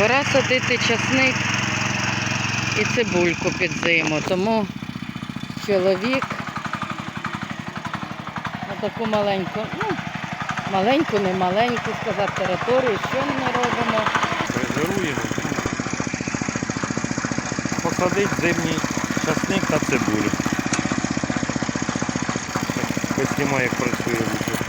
Пора садити часник і цибульку під зиму. Тому чоловік на таку маленьку, ну, маленьку, не маленьку, сказав, територію, що ми робимо. Фрезеруємо. Посадить зимній часник та цибулю. Поснімаю, як працює.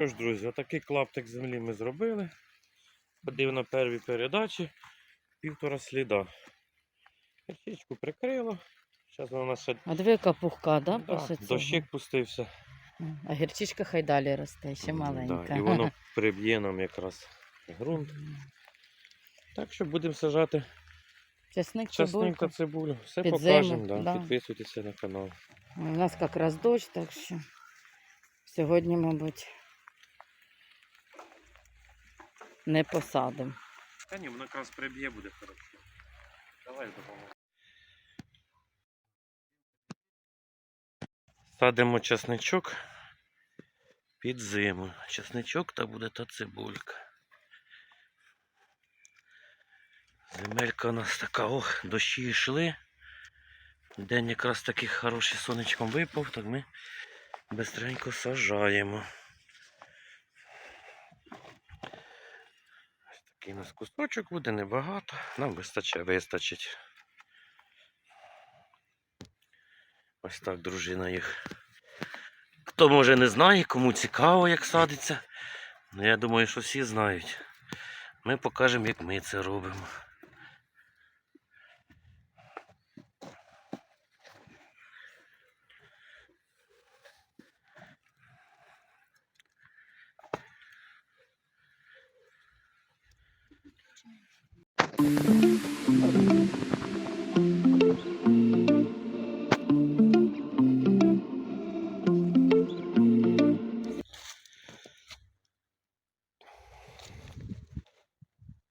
Що ж, друзі, отакий клаптик землі ми зробили. Ходив на первій передачі півтора сліда. Качечку прикрило. Зараз вона ще А диви, яка пухка, да, да, дощик пустився. А гірчичка хай далі росте, ще Да, маленька. і воно приб'є нам якраз ґрунт. Так що будемо сажати Часник, часник та цибулю. Все Під покажемо, да. да. підписуйтеся на канал. У нас якраз дощ, так що сьогодні, мабуть, не посадимо. Та ні, воно якраз приб'є, буде хорошо. Давай допоможемо. Садимо часничок під зиму. Часничок та буде та цибулька. Земелька у нас така, ох, дощі йшли. День якраз такий хороший сонечком випав, так ми бистренько сажаємо. Такий у нас кусочок буде небагато. Нам вистачить, вистачить. Ось так дружина їх. Хто може не знає, кому цікаво, як садиться. Ну, я думаю, що всі знають. Ми покажемо, як ми це робимо.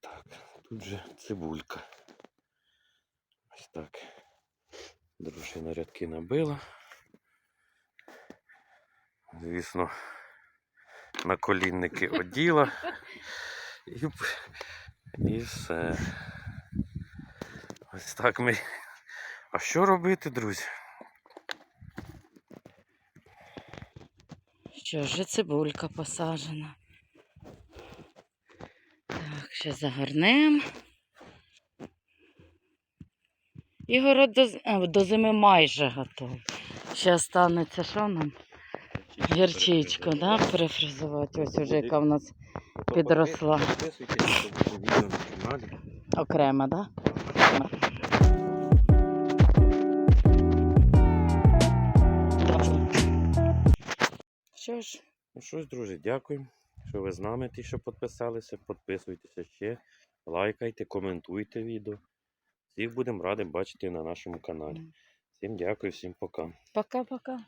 Так, тут же цибулька. Ось так. Дружина рядки набила. Звісно, на колінники оділа. І, і все. Ось так ми. А що робити, друзі? Що ж, цибулька посаджена. Так, ще загорнемо. І город до, до зими майже готовий. Ще станеться що нам? Гірчичку, да, перефризувати. Ось уже яка в нас підросла. Підписуйтесь, на каналі. окрема, да? Що ж, Ну що ж, друзі, дякую, що ви з нами, ті, що підписалися. Підписуйтеся ще, лайкайте, коментуйте відео. Всіх будемо раді бачити на нашому каналі. Всім дякую, всім пока. пока-пока.